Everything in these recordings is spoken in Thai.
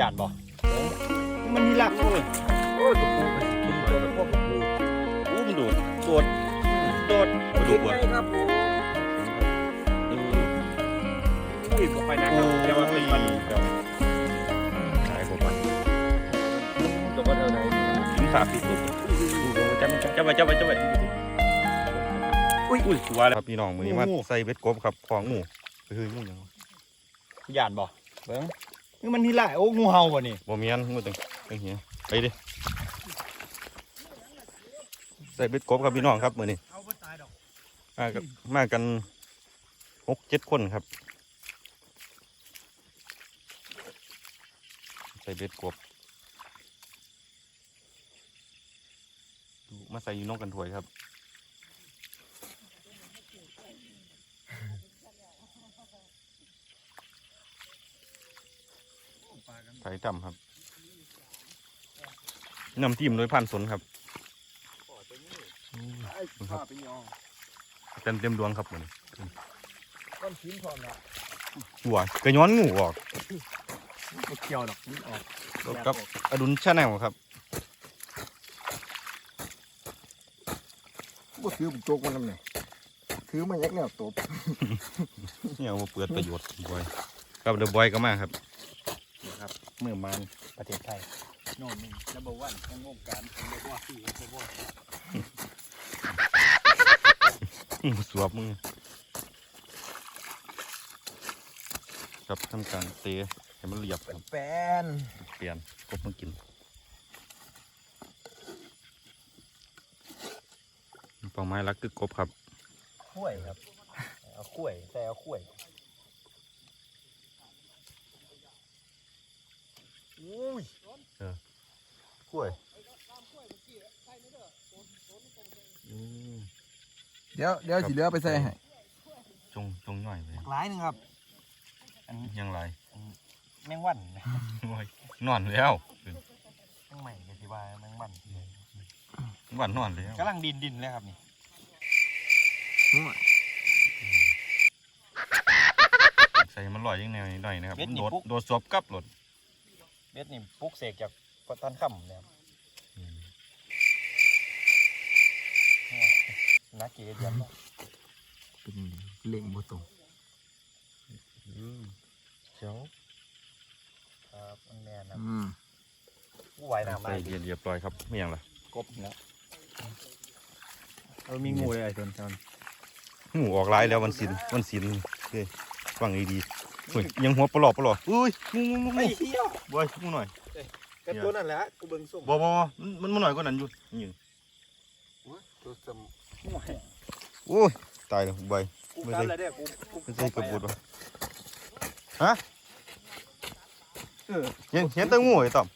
ยานบ่นี่มันนี่ลักเลยโอ้ยกระปูมันกินตัวละพวกกระปูอู้มันโดดโดดโดดกระดูกไงครับผมอุ้ยก็ไปนะครับแต่ว่าเป็นมันสายผมว่าตัวว่าเท่าไหร่ถึงสามสิบลูกดูดูจับจับไปจับไปจับไปอุ้ยอุ้ยตัวแล้วครับพี่น้องมือนี้มาโอ้โหใส่เบ็ดกบครับของงูไปคืองูหยังวะยานบ่เบิ้ง นี่มันนี่ละโอ้งูเห่าบ่นี่บ่มีอันงูตึงตึงเหี้ยไปดิใส่เบ็ดกบครับพี่น้องครับมือนี้มากันมากันหกเจ็ดคนครับ ใส่เบ็ดกบมาใส่ยูน้องกันถวยครับ ไผ่ดำครับน้ำจิ้มโดยพันสนครับไอ้ข้าไปยองเต็มเต็มดวงครับมันก้อนชิ้นพร้อมแล้วหัวกระย้อนงูออกบ่เกี่ยวดอกมันออกแล้วกับอดุลชาแนลครับบ่ถือบุกโจกมันทำไงถือมายักแนวตบเนี่ยเอามาเปิดประโยชน์บอยครับเดอะบอยก็มาครับนะครับ มือมันประเทศไทยโน่นนี่นัมเบอร์วันของวงการของเรียกว่าสี่เรียกว่าอื้อสวบมึงครับทำการเตะให้มันเรียบครับแฟนเปลี่ยนกบมากินเป้าหมายหลักคือกบครับข้วยครับ เอาข้วยใส่เอาข้วย อุ้ยกล้วยอืมเดี๋ยวเดี๋ยวสิเหลือไปใส่ให้จงจงหน่อยไปหลายหนึงครับ อันยังไรแมงวันโอ้ยนอนแล้วแมงใหม่ก็สิว่าแมงวันวันนอนแล้วกำลังดินดินเลยครับนี่ใส่มันลอยยังไงหน่อยนะครับมันโดดโดดสวบกลับหลด เบ็ดนี่ปลุกเสกจากพระท่านค่ำเนี่ยครับนักกีฬาเดียมเนาะเป็นเล่งบ่ตรงเชียวครับมันแน่นะอืมผู้ว่ายน้ำใส่ได้เรียนเรียบร้อยครับไม่ยังล่ะกบเนาะเออมีงูเลยไอ้ชนชนหูออกลายแล้ววันศิลวันศิลเฮ้ยฟังดีๆ เฮ้ยยังหัวปลอบปลอบอุ้ยงูงูงูงูไอ้เหี้ยบอยงูหน่อยกันตัวนั่นแหละกูเบิ่งส่งบ่บ่บ่มันมันมันหน่อยกว่านั้นอยู่นี่ตัวสมโอ้ยตายแล้วบอยกูไม่กัใช่นแล้วเด้อกูกูไม่ใช่กระบุดวะฮะเห็นเห็นแตะงูไอ้ต่อม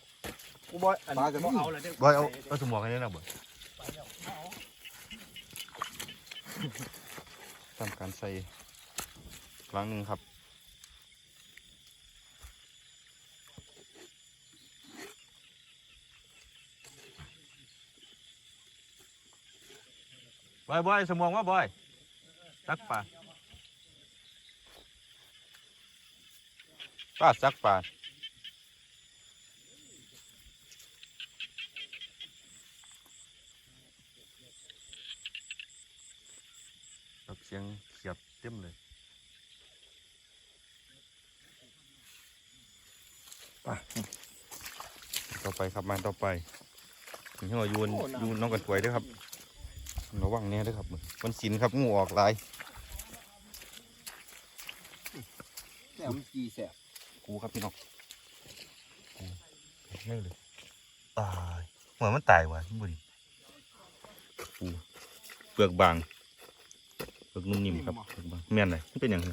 กูบอยอันนี้กูเอาแล้วเด้อบอยเอาเอาสมองกันนี่นะบอยทำการใส่ครั้งหนึ่งครับ อยบอยสมองว่าบอยซักปลาป้าซักปลาแบบเสียงเขียบเต็มเลยไปต่อไปครับมาต่อไปถึงที่เรายูนยูนน้องกันถวยด้วยครับ ระวังแน่ด้วยครับมันสินครับงูออกหลายแนวมันจีแสบกูครับพี่น้องนี่เลยตายเหมือนมันตายว่ะบุรีปูเปลือกบางเปลือกนุ่มนิ่มครับเปลือกบางแม่นเลยมันเป็นอย่างไร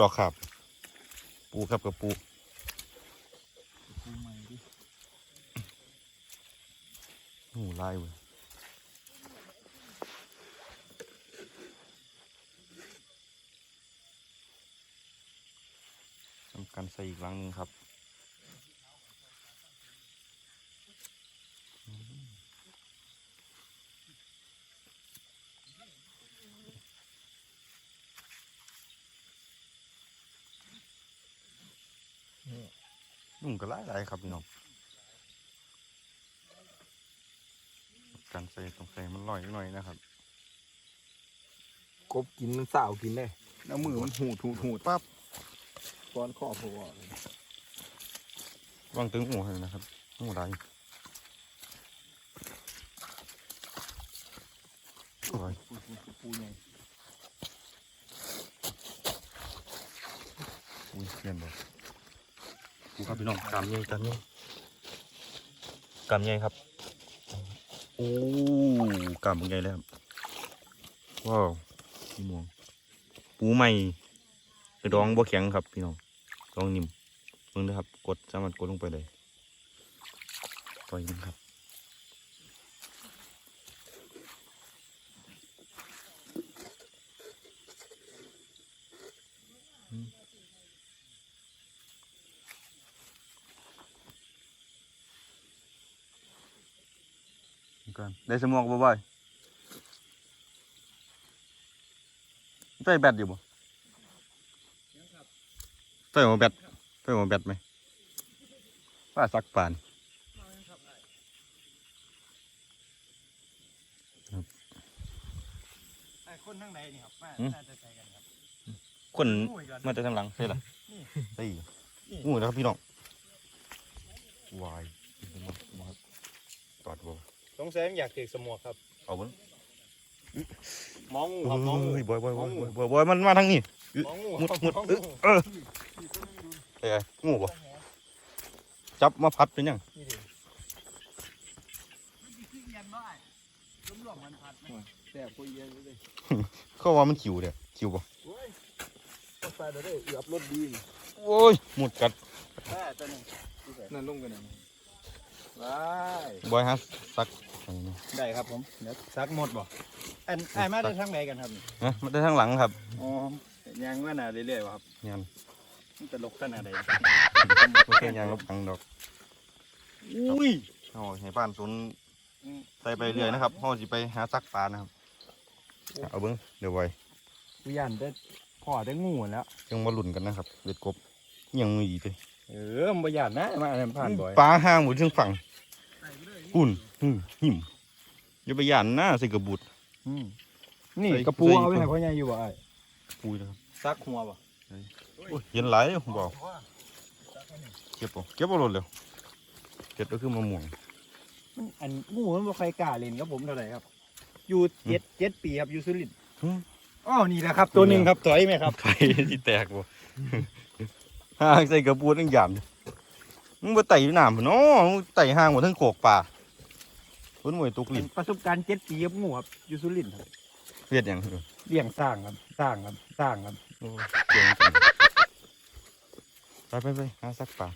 รอขับ ปูครับกับปูโอ้ลายเว้ยำการใส่อีกครั้งหนึ่งครับนุ่งก็หลายหลายครับพี่น้องการใส่ต้องใส่มันลอยหน่อยนะครับ กบกินมันสาวกินได้แล้วมือมันหูดหูดหูดปั๊บ ก้อนข้อพอวางตึงหูให้นะครับหูไรโอ้ยปูใหญ่อุ้ยเงี้ยบ่ดูครับพี่น้องกามใหญ่กามใหญ่กามใหญ่ครับโอ้กามใหญ่แล้วครับว้าวพี่มองปูใหม่ ไปดองบ่แข็งครับพี่น้องดองนิ่มเบิ่งนะครับ กดสามารถกดลงไปเลยปล่อยมันครับกันได้สมองบ่บ่อยใส่แบตอยู่บ่ ใส่หัวแบตใส่หัวแบตไหมว่าสักปานไอ้คนทั้งใดนี่ครับมาน่าจะใจกันครับคนงูอีกแล้วมาจากทางหลังใช่หรอนี่ใช่งูนะครับพี่น้องวายมาตอดบ่สงสัยมันอยากถือสมวกครับเอาบ่ มองงูครับมองงูเฮ้ยบอยบอยบอยบอยบอยมันมาทางนี้มองงูมุดครับมุดมองเองูอเออเอ้ยงูบ่จับมาพัดเป็นยังนี่ดิมันสิขึ้นยันบ่ได้รวมๆมันพัดไหมแซ่บปุยเย็นเลยเขาว่ามันขิวเด้อขิวบ่โอ้ยก็ใส่ได้เอือบรถดีนี่โอ้ยหมุดกัดแค่ตัวหนึงนั่นลงกันนะว้าย บอยฮะสักอันนี้ได้ครับผมเดี๋ยวซักหมดบ่อันไอ้มาได้ทั้งใดกันครับนี่นะมาได้ทางหลังครับอ๋อยังว่าน่าเรื่อยๆวะครับยันมันตลกขนาดใดโอเคยังลบหลังดอกอุ้ยเอาให้บ้านสนใส่ไปเรื่อยนะครับเฮาสิไปหาซักปลานะครับเอาเบิ่งเดี๋ยวไว้กูยันได้พอได้งูแล้วยังมาลุ้นกันนะครับเบ็ดกบยังมีอีกเลย เออมันบ่ยันนะมาอันนั้นผ่านบ่อยปลาห้างหมดถึงฝั่งหุ่นอืมหิมอย่าไปย่านนะใส่กระบุดอืมนี่ใส่กระปูใส่เอาไว้ให้พ่อใหญ่อยู่บ่ไอ้ปุยนะครับซักหัวบ่โอ้ยเย็นหลายเลยผมบอกเก็บเอาเก็บเอารถเร็วเก็บก็คือมะม่วงมันอันงูมันบ่ใครกล้าเล่นกับผมเท่าไหร่ครับ อยู่เจ็ดเจ็ดปีครับอยู่สุรินทร์อืมอ๋อนี่แหละครับ ตัวหนึ่งครับถอยไหมครับไฟที่แตกบ่ ห้างใส่กระปุดตั้งหยามมึงไปไต่อยู่น้ำพุ่นเนาะมึงไต่ห้างหมดทั้งโขกป่าพุ่นมวยตุกลิ้นประสบการณ์เจ็ดปีกับงูครับอยู่สุรินทร์ครับเวียดหยังเออเลี้ยงสร้างครับสร้างครับสร้างครับโอ้ยเก่งจังไปไปไปหาซักป่า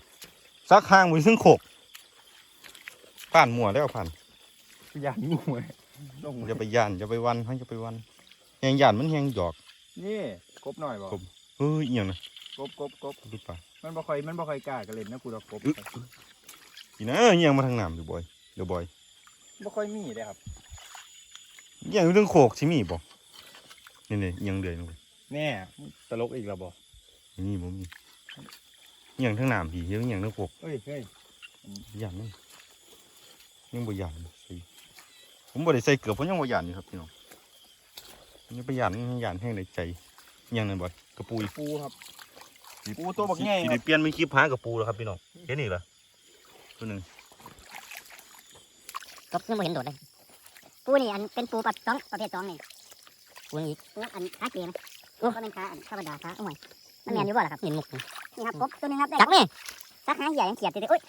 ซักห้างหมดทั้งโขกผ่านหมัวแล้วผ่านยานงูเลยลงอย่าไปย่านอย่าไปวันให้อย่าไปวันแหงย่านมันแหงหยอกนี่กบหน่อยบ่กบเฮ้ยเอียงนะ กบกบกบดูป่ามันบ่ค่อยมันบ่ค่อยกล้ากันเล่นนะกูดอกกบอีนะเอียงมาทางน้ำอยู่บ่อยเดี๋ยวบ่อยบ่ค่อยมีเลยครับเอียงอยู่เรื่องโขกสิมีบ่นี่นี่เอียงเดือยนู่นแน่ตลกอีกแล้วบ่นี่บ่มีเอียงทางน้ำพี่เอียงเอียงทางโขกเฮ้ยเฮ้ยย่านมันยังบ่ย่านสิผมบ่ได้ใส่เกือบเพราะยังบ่ย่านอยู่ครับพี่น้องยังไปย่านยังย่านแห้งในใจเอียงนั่นบ่อยกระปุยปูครับ ปูตัวบักใหญ่สิคได้รับเปลี่ยนเป็นคลิปหากระปูแล้วครับพี่น้องเห็นนี่ล่ะตัวหนึงกบยังไม่เห็นโดดเลยปูนี่อันเป็นปูประสองประเภทสองนี่ปูนี่ปูอันขาเกลียนะโอ้ก็เป็นขาอันธรรมดาขาโอ้ยมันแมนอยู่บ่ล่ะครับเห็นมุกนี่นี่ครับกบตัวหนึงครับได้จักนี่สักหางใหญ่ยังเขียดติดเลยโอ้ย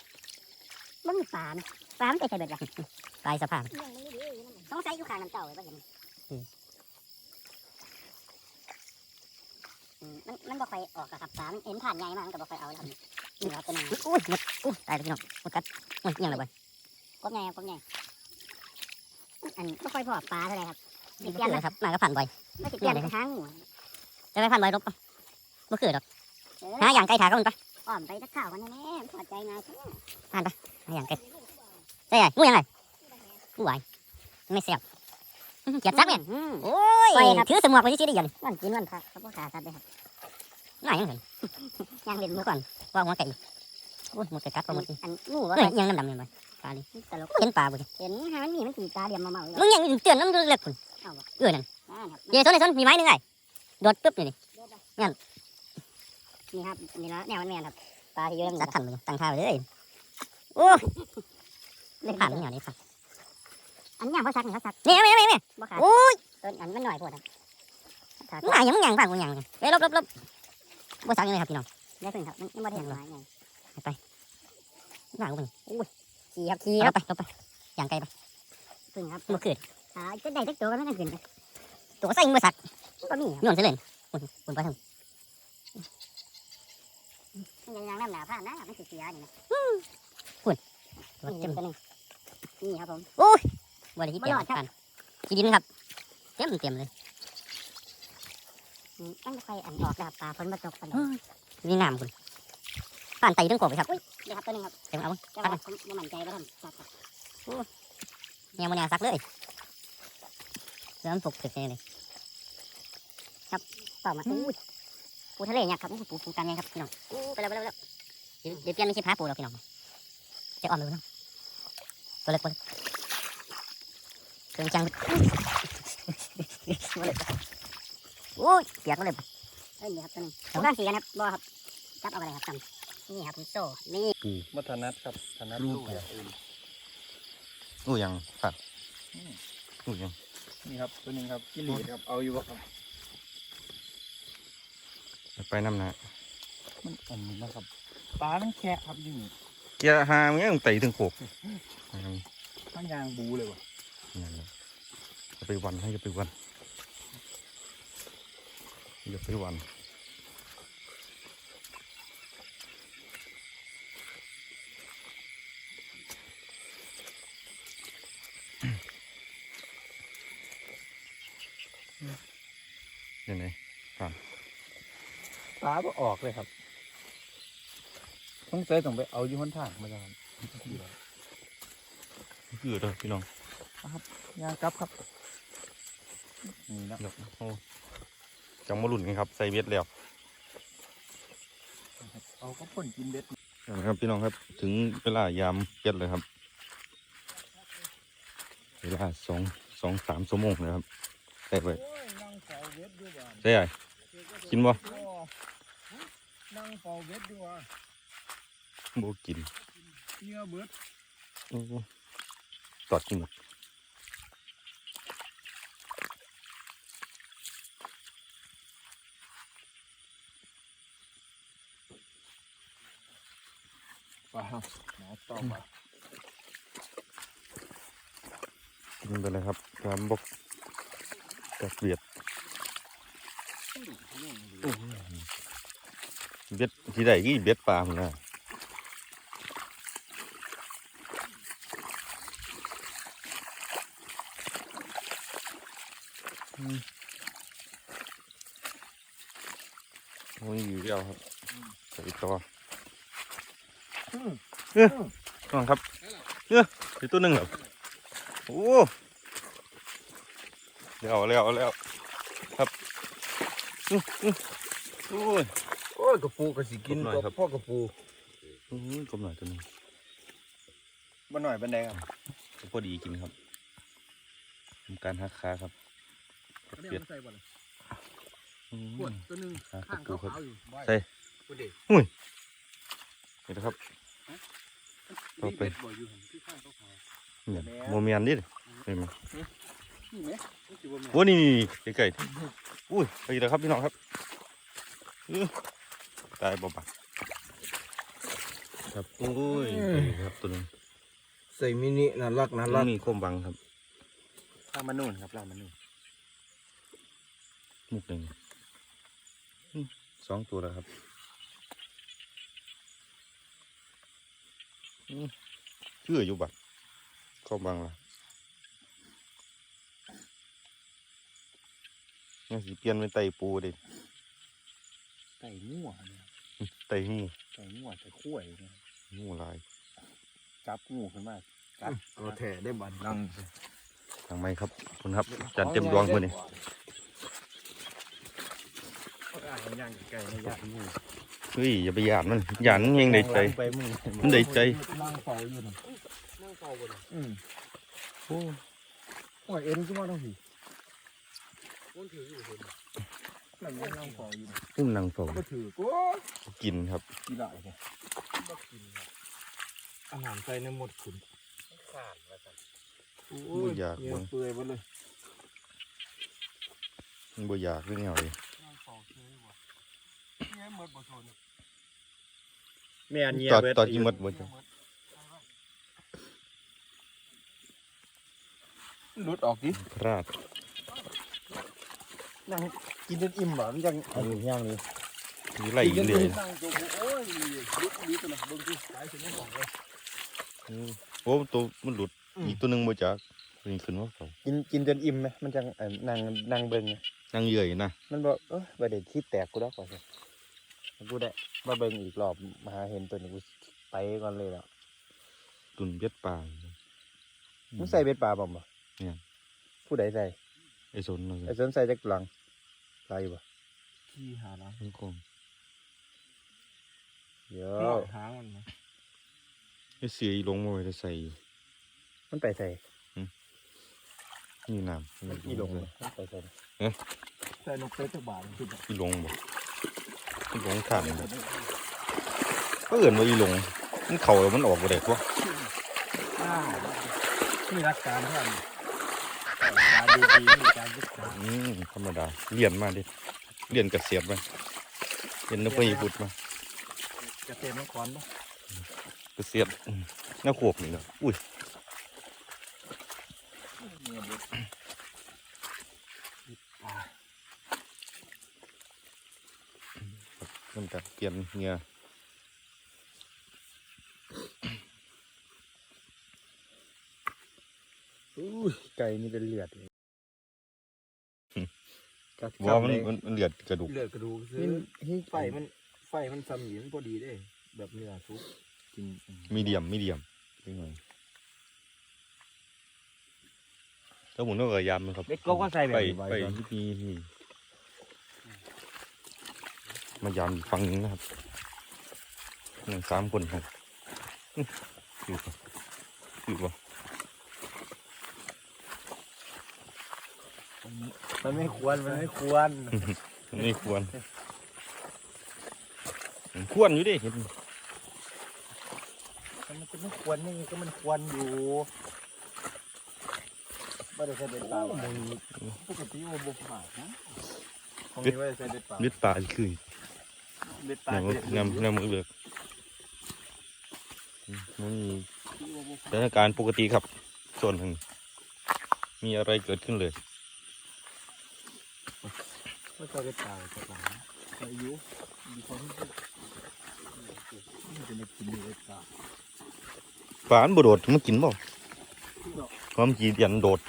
มันมีปลาไหมปลามันไปใส่เบ็ดละกายสภาพสงสัยอยู่ข้างน้ำเจ้าเลยว่าเห็นอืม มันมันบ่ค่อยออกอะครับปลามันเห็นผ่านใหญ่มากมันก็บ่ค่อยเอาแล้วครับนี่ครับตัวนึงอุ้ยหมดอุ้ยตายแล้วพี่น้องหมดกัดโอ้ยเงี้ยเลยเว้ยกบใหญ่ครับกบใหญ่อันไม่ค่อยพอปลาเท่าไหรครับติดเปลี่ยนนะครับมาก็ผ่านบ่อยไม่ติดเปลี่ยนเลยหางหัวจะไปผ่านบ่อยรบปะบ่คือดอกหาอย่างไกลขาก็มันปะอ้อมไปตะข้าวกันแน่ๆพอใจง่ายผ่านปะหาอย่างไกลใช่ไงงูยังไงงูไหวไม่เสียบ เกียดซักเนี่ยโอ้ยไปครับถือสมวกไปที่ชี้ได้ยังวันกินวันพักเขาบอกขาสัตว์เลยครับน่ายังเห็นยังเห็นมือก่อนว่าหัวไก่อ้ยหมดกระกัดปลาหมดอีอันงูว่ายังดำๆอยู่ไหมปลาดิตลกเห็นปลาบ่เห็นฮะมันมีมันสีตาเดียมมาเมามึงยังเตือนน้ำเล็กคุณเอื้อนั่นเดี๋ยวต้นในต้นมีไม้หนึ่งไงโดดปุ๊บนี่นี่งั้นนี่ครับนี่ละแนวมันแมนครับปลาที่เยอะดักขันไปตั้งท่าไปเลยโอ้เล่นผ่านนี่อย่างนี้ครับ อันยังเขาซักนี่เขาซักนี่ไม่ไม่ไม่โอ้ยต้นอันมันหน่อยปวดครับมึงหายังมึงยังผ่านมึงยังเฮ้ยลบลบลบบ่ซักยังไงครับพี่น้องได้ถึงครับมันไม่ได้เห็นหรอกไปหนากูไปอุ้ยขี่ครับขี่ครับไปลบไปอย่างไกลไปพึ่งครับบ่ขึ้นอ่าจะได้สักตัวก็ไม่ต้องขึ้นไปตัวใส่มือสักก็มีโยนเสร็จเลยคุณคุณไปทำมันยังยังน้ำหนาผ้านะมันสีเสียนี่นะคุณตัวเต็มตัวนึงนี่ครับผมโอ้ย บริที่เต็มกันขี้ดินครับ เต็มเต็มเลยต้องไฟอันออกนะครับปลาฝนมาตกกันนี่น้ำคุณผ่านไตทั้งกบไปครับอุ้ยเดี๋ยวครับตัวนึงครับเต็มเอาแต่ว่าผมไม่มั่นใจว่าทำสักครับโอ้เนี่ยมันยังสักเลยเริ่มปลุกถึกเลยครับต่อมาอุ้ยปูทะเลเนี่ยครับปูปูกันไงครับพี่น้องอู้ไปแล้วไปแล้วไปแล้วเดี๋ยวเดี๋ยวเปลี่ยนไม่ใช่พาปูหรอกพี่น้องจะอ่อนไปน้องตัวเล็กตัวเล็ก เครื่องจังตัวเล็กโอ้ยเปียกมาเลยเอ้ยนี่ครับตัวนึงผมตั้งสีกันครับบอครับจับเอาอะไรครับจำนี่ครับคุณโซ่นี่มัธนัดครับธนัดลูกแบบอื่นโอ้ยังครับโอ้ยังนี่ครับตัวหนึงครับกิเลสครับเอาอยู่บ่ครับไปน้ำหนะมันอันนี้นะครับปลามันแค่ครับอยิ่งเกียร์หามึงยังไต่ถึงโขกอืมทั้งยางบูเลยว่ะนั่นแหละจะ ไปวันให้จะไปวันอย่าไปวันยังไงปลาก็ออกเลยครับ ต้องใส่ต้องไปเอาอยู่ข้างทางมาแล้วครับคือเด้อพี่น้องยางกลับครับ นี่นะเดี๋ยวโอ้จังมาหลุ่นกันครับใส่เบ็ดแล้วเอาก็พ่นกินเบ็ดนะครับพี่น้องครับถึงเวลายามเก็ดเลยครับ เวลาสองสองสามชั่วโมงเลยครับได้ไปโอ้ยนั่งเฝ้าเบ็ดอยู่บ้านใช่ไหมกินบ่นั่งเฝ้าเบ็ดอยู่ว่าบ่กินเหงื่อเบิดโอ้ตอดกินหมด ปลาหมอต่อมากินไปเลยครับการบกกับเบียดเบ็ดที่ใดกี่เบ็ดปลาหมดนะอืมโอ้ยอยู่เดียวครับใส่ตัว เออน้องครับเอออีกตัวหนึ่งเหรอโอ้เร็วเร็วเร็วครับอื้ออื้อโอ้ยโอ้ยกระปูกระสิกินกบหน่อยครับ พ่อกระปูอื้อกลมหน่อยตัวหนึงบ่หน่อยเป็นไดครับก็พอดีกินครับทำการหักขาครับกับเปียดใส่บ่ล่ะอื้อปวดตัวหนึงขาข้างปูครับขาวๆอยู่ใส่ปวดเด็ก นี่นะครับเอาไปเบ็ดบ่อยู่หั่นที่ข้างขาวเนี่ยโมเมียนดิเห็นไหมนี่ไหมนี่คือบ่แม่นโอ้นี่นี่ไก่ๆอุ้ยไปแล้วครับพี่น้องครับอื้อตายบ่ปะครับโอ้ยไปครับตัวหนึงใส่มินิน่ารักน่าแล้รัวกมีโคมบังครับล่างมานู่นครับล่างมานู่นมุกหนึ่งอืมสองตัวแล้วครับอืมเชื่ออยู่บัดโคมบังละนี่สิเปลี่ยนเป็นไตปูเด็ไก่มั่วเนี่ยไตงูไก่มั่วไก่ขั้วยเนี่ยงูลายจับงูขึ้นมาจับก็แท้ได้บัดนั่งทางไม้ครับขอบคุณครับจานเต็มดวงมือนี่โอ่านย่างไก่ในย่างมือ เฮ้ยอย่าไปหยาดมันหยาดมันยังได้ใจ ไปมึงมันได้ใจ นั่งเฝ้าอยู่น่ะนั่งเฝ้าบนอืมโอ้โอ้ยเอ็นขึ้นมาทั้งทีมันถืออยู่เห็นนั่งยังนั่งเฝ้าอยู่น่ะพุ่งนางฝงก็ถือกูกินครับ กี่ได้เนี่ยอาหารใส่ในหมดขุนขาดแล้วกันโอ้ยเงี้ยเปื่อยหมดเลยมันบ่อยากเรื่องเหงาเลยนั่งเฝ้าเฉยว่ะ เงี้ยหมดบ่ทนแม่นเงียตอดเบิดตอดกินหมดบ่จ้ะหลุดออกดิพลาดนั่งกินจนอิ่มบ่มันจังอันนี้ย่างนี้มีไหลอีกเลยนั่งตัวกูโอ้ยลุกดีตัวน่ะเบิ่งดิสายสิมันบอกเลยอืมโอ้ตัวมันหลุดอีกตัวหนึงบ่จักตัวนี้ขึ้นว่าเขากินกินจนอิ่มไหมมันจังเอ่อนั่งนั่งเบิ่งไง นั่งเยื่อยนะมันบอกเอ้ยบ่ได้คิดแตกกูดอกว่าซั่น กูได้มาเบิ่งอีกรอบมาหาเห็นตัวนี้กูไปก่อนเลยแล้วตุนเบ็ดปลามึงใส่เบ็ดปลาบ่บ่เนี่ยผู้ใดใส่ไอ้สนนั่นไอ้สนใส่จักหลังใส่บ่ขี้หาละมันคงเดี๋ยหวหางมันนะไอ้เสียอีลงมาไว้จะใส่มันไปใส่นี่น้ำมันอีลงบ่มันไปใส่ใส่นกเป็ดตัวบาทมันคือแบบอีลงบ่ อีลงขันบ่ก็เอื่นว่าอีลง มันเข่าแล้วมันออกบ่ได้ตัวอ้าวนี่รักการท่านการดูดีมีการยึดการอืมธรรมดาเรียนมาดิเรียนเกษตรมาเรียนนักปริบุตรมาเกษตรนครปะเกษตรอืมนักขวบนี่เนาะอุ้ยเนี่ยเด็ดอ่า มันก็เปลี่ยนเงี้ยอุ้ยไก่นี่เป็นเลือดเลยจักว่ามันคำเลยมันมันเลือดกระดูก เลือดกระดูกซื้นี่อนี่ไฟมันไฟมันซ้ำหยินพอดีเด้ แบบเนื้อสุกกินมีเดียมมีเดียมเป็นไงถ้าผมต้องกระยำนะครับเด็กก็ก็ใส่แบบไปนี้ไว้ไปก่อนที่นี่นี่ มายำอีกฝั่งหนึงนะครับหนึ่งสามคนครับอื้ออยู่ปะอยู่ปะมันไม่ควร มันไม่ควรไม่ควรมันควรอยู่ดิเห็นมันจะไม่ควรนี่ก็มันควรอยู่ไม่ได้ใส่เบ็ดปลาหรอกปกติโอ้บุกหมานะของนี้ไม่ได้ใส่เบ็ดปลาเลือดปลาคือ เบ็ดปลาน้ำน้ำน้ำมือเลือกอืมมันมีสถานการณ์ปกติครับ ส่วนหนึ่งมีอะไรเกิดขึ้นเลยไม่ใช่เบ็ดปลาแต่ปลาอายุมีความรู้สึกมันจะไม่กินเบ็ดปลาปลาอันบโดดมันกินบ่ความจีเดียนโดด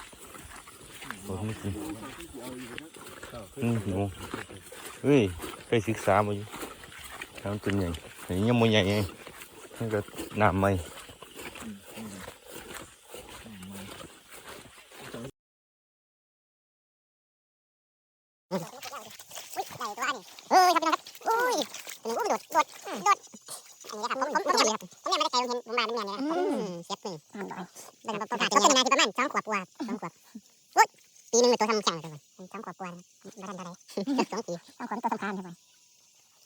โดดมันกินอืมหิวเฮ้ยไปศึกษามาอยู่ ทำเป็นใหญ่อันนี้ยังไม่ใหญ่ไงนี่ก็น้ำไม่ อุ้ยใหญ่ตัวนี่เฮ้ยครับพี่น้องครับอุ้ยหนูอุ้มโดดโดดโดดอันนี้ครับผมผมผมเนี่ยผมเนี่ยไม่ได้ใจผมเห็นผมมาเป็นเนี่ยนะอืมเสียบมือเป็นประกาศเป็นนาทีประมาณสองขวบกว่าสองขวบอุ้ยปีหนึงเป็นตัวทำช่างเลยสองขวบกว่าไม่ทันเท่าไรสองปีสองขวบตัวสำคัญใช่ไหม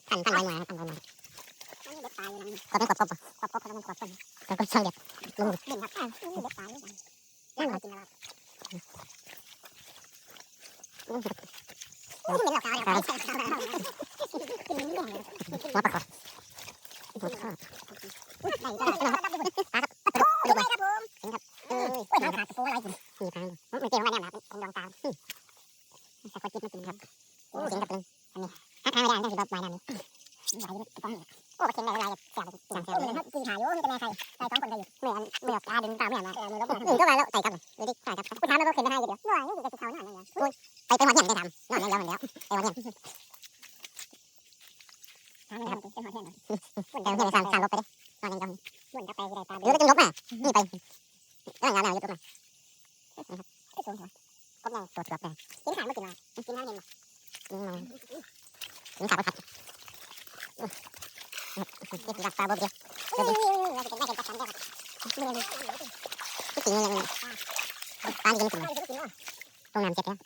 พันพันใบหน่อยพันใบหน่อยขวบเป็นขวบขวบขวบขวบขวบขวบขวบแล้วก็ช่างเด็กลุงเด่นครับเด็กตายยังหากินแล้วอืมไม่เหม็นหรอกครับใช่ครับกินไม่ได้เลยหัวปลาคอหัวปลาคออุ้ยใหญ่จังเลยนะครับปลาครับปลาดุกปลาดุกเลยครับผมเห็นครับเอออุ้ยหางขาดปูอะไรกินมีทางมันเกี่ยวกับแนวหนาเป็นดวงตาสักคนจิตมากินครับ ดึงตาเหมือนมาเออมือลบอื่นก็มาแล้วใส่ครับดูดิใส่ครับคุณทำแล้วก็ขึ้นได้ให้เดียวด้วยนี่คือเขาหน่อยนะอุ้ยไปไปวันเย็นได้ทำนอนแล้วมันแล้วไปวันเย็นทำไม่ได้เป็นหัวเทียนเดี๋ยวเห็นสามสามลบไปดินอนยังจำวนกลับไปที่ใดตาหรือจะลบมานี่ไปนั่งยาวๆยุบลบมานะครับก็สูงหัวก็ยังตัวตัวไปกินข้าวไม่กินอะไรกินน้ำเย็นบ่กินมา เก็บรักปลาบ่เดียวเดี๋ยวดิเราจะเป็นแม่เป็นประกันได้ครับไม่ได้ไม่จริงเลยนะปลาจริงจริงตรงน้ำเจ็บแล้ว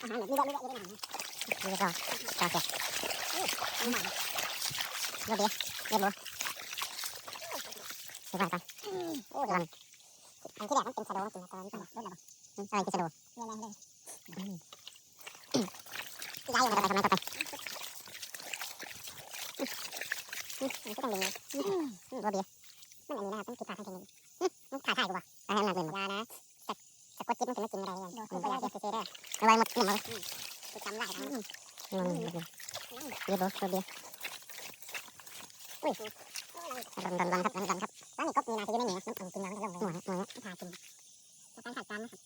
อาหารแบบนี้ก็ไม่ได้ไม่ได้นี่ก็ต่อเจ็บเดี๋ยวเดี๋ยวเดี๋ยวบ่เดี๋ยวก่อนก่อนโอ้ยอันที่แรกมันเป็นชะโดจริงๆตอนนี้เป็นรถอะไรคือชะโดเรื่องอะไรเลยย้ายออกมาไปทำไมต่อไป มันก็ต้องมีบ่เบียมันอันนี้นะครับต้องติดปากให้ถึงมันถ่ายถ่ายกูป่ะถ่ายให้มันเป็นยานะแต่แต่กดจิ๊บมันจะไม่กินอะไรเลยมันก็ยาเสียเสียได้ระวังหมดหมดเลยคือจำได้ทั้งมันเบียร์เบียร์บ่เบียร์อุ้ยดันดันดันครับดันดันครับตอนนี้ก็มีนาทีไม่เหนียวน้ำอุ่นกินน้ำก็ลงเลยหมดหมดถ่ายกินการถ่ายจานะครับ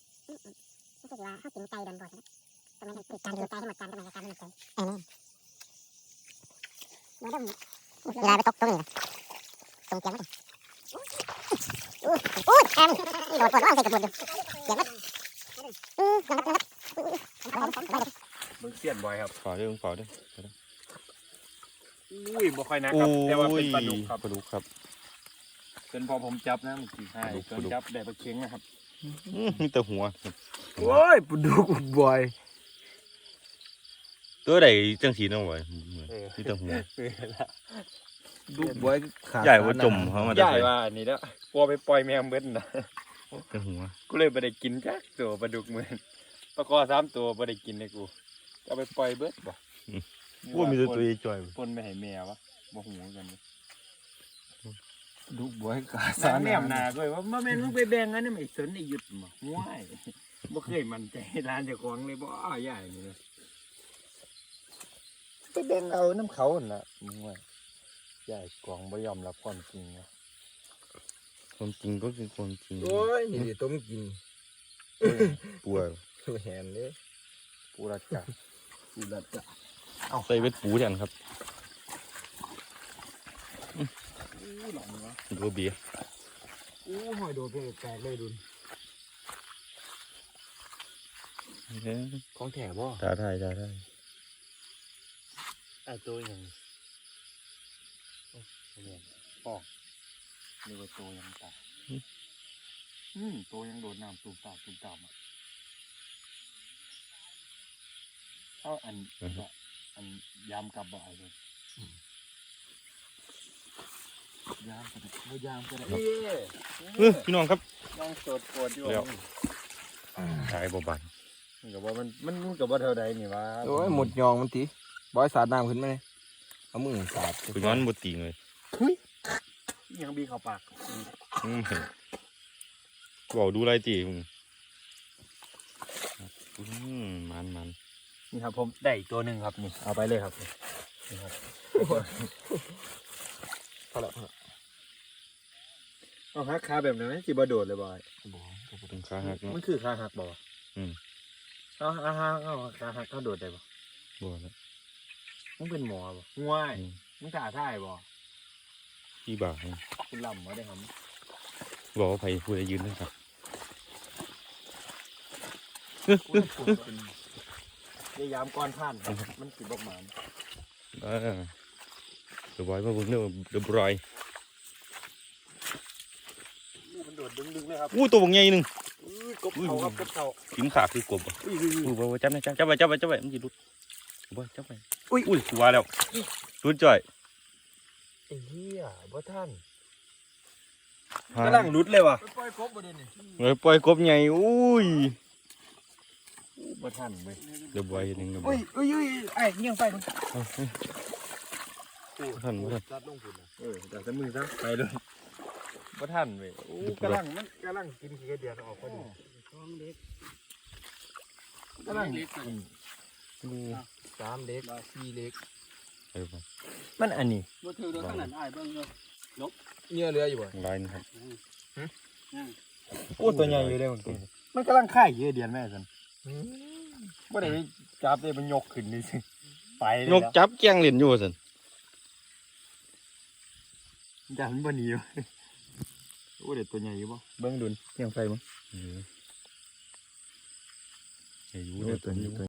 รู้สึกว่าเขากินไก่โดนบ่อยนะทำไมติดการดูไก่ให้หมดจานทำไมรายการไม่หมดจานเออ ลาไปตกตรงนี้ตรงเกียงมั้งอู้อู้แอมโดดปวดว่าใส่กระปุกอยู่เกียงมั้งอือนะครับนะครับมึงเสียนบ่อยครับขอเด้อขอเด้ออุ้ยบ่ค่อยนะครับแต่ว่าเป็นปลาดุกครับปลาดุกครับเป็นพอผมจับนะเมื่อกี้ให้ปลาดุกจนจับได้ปลาเค็งนะครับอื้อมีแต่หัวโอ้ยปดูกบ่อย ตัวใดจังสีน้องไว้เออมีแต่หัวเออละดูกบ่อยขาดใหญ่ว่าจมเขามาใหญ่ว่าอันนี้แล้วกลัวไปปล่อยแมงเบิ้ลนะแต่หัวกูเลยไม่ได้กินจักตัวปลาดุกเหมือนปลากอสามตัวไม่ได้กินเลยกูจะเอาไปปล่อยเบิ้ลบ่ว่ามีแต่ตัวใหญ่จ่อยปนไปให้แมววะบ่หูกันเลยดูกบ่อยขาดสารแนมนาก็ว่ามาแม่นมึงไปแบ่งอันนี้ไม่สนไอ้หยุดมาง่ายบ่เคยมั่นใจร้านเจ้าของเลยบ่อ้าใหญ่นี่เลย ไปเบ่งเอาน้ำเขาน่ะมึงว่าใหญ่กองบ่ยอมรับความจริงนะความจริงก็คือความจริงโอ้ยนี่ดิต้มกินป่วยแหนเลยปูรัดกะปูรัดกะใส่เบ็ดปูแทนครับอู้หลังวะตัวเบียร์อู้หอยโดดไปแตกเลยดุนเอ้ยของแถบ่ท้าทายท้าทาย ไอ้ตัวยังโอ้ยเนี่ยปอกนี่ว่าตัวยังตายอืมตัวยังโดดน้ำตูมตามตูมตามอะเอาอันอันยามกลับบ่อยเลยยามก็ได้บ่ยามก็ได้เอ้ยเออพี่น้องครับยังสดปวดอยู่แล้วตายบ่บานมันกับว่ามันมันมันกับว่าเท่าใดนี่วะโอ้ยหมดยองมันติ บ่อยสาดน้ำขึ้นมาเลยเอามือสาดคุณย้อนบ่ติงเลยยังบีเข้าปากอืมบอกดูไรตีมึงอืมมันมันนี่ครับ ผมได้อีกตัวหนึ่งครับนี่เอาไปเลยครับนี่ครับพอแล้วพอแล้วเอาฮักขาแบบนั้นสิบ่โดดเลยบอยบ่ต้องขาหักเนาะมันคือขาหักบ่อืมเอาเอาเอาเอาขาหักเขาโดดได้บ่บ่แล้ว มันเป็นหมอบ่ง่ายอืมมันขาท่ายบ่พี่บ่าวคุณลำบ่ได้ครับบอกว่าไผผู้ใดยืนนะครับพยายามก้อนผ่านครับมันสิบ่หมานเออเดี๋ยวบอยมาเบิ่งเด้อเดี๋ยวบอยอู้มันโดดดึงๆเลยครับอู้ตัวบักใหญ่หนึง อุ้ยกบเขาครับกบเขากินขาคือกบอะอุ้ยอุ้ยอุ้ยอู้บ่บ่จับนะจับจับไว้จับไว้จับไว้มันสิหลุด บ่จับไว้อุ้ยอุ้ยกลัวแล้วหลุดจ่อยไอ้เหี้ยบ่ท่านกำลังรุดเลยว่ะไปปล่อยกบบ่เดี๋ยวนี้เฮ้ยปล่อยกบใหญ่อุ้ยบ่ทันเว้ยเดี๋ยวบอยเฮ็ดหนึงเดี๋ยวบออุ้ยยอุ้ยอุ้ยไอ้เงี้ยงไปมันเอาเฮ้ยบ่ทันบ่ทันจัดลงพุ่นน่ะเออแต่จะมือซะไปเลยบ่ทันเว้ยอู้กำลังมันกำลังกินขี้กระเดียนออกพอดีท้องเด็กกำลัง สามเด็กสี่เด็กไปบ่มันอันนี้บ่ถือด้วยขนาดอ้ายเบิ่งเลยเนื้อเรืออยู่บ่ลายนี่ครับโอ้ตัวใหญ่อยู่เลยมันมันกำลังข่ายเยอะเดียนแม่สันอืมบ่ได้จับเลยมันยกขึ้นนี่สิไปเลยนกจับแกงเล่นอยู่ว่าซั่นจับมันบ่หนีวะอ้เด็ดตัวใหญ่อยู่บ่เบิ้งดุนเที่ยงไฟมั้งเออไอ้ยูโอ้ตัวนี้ตัว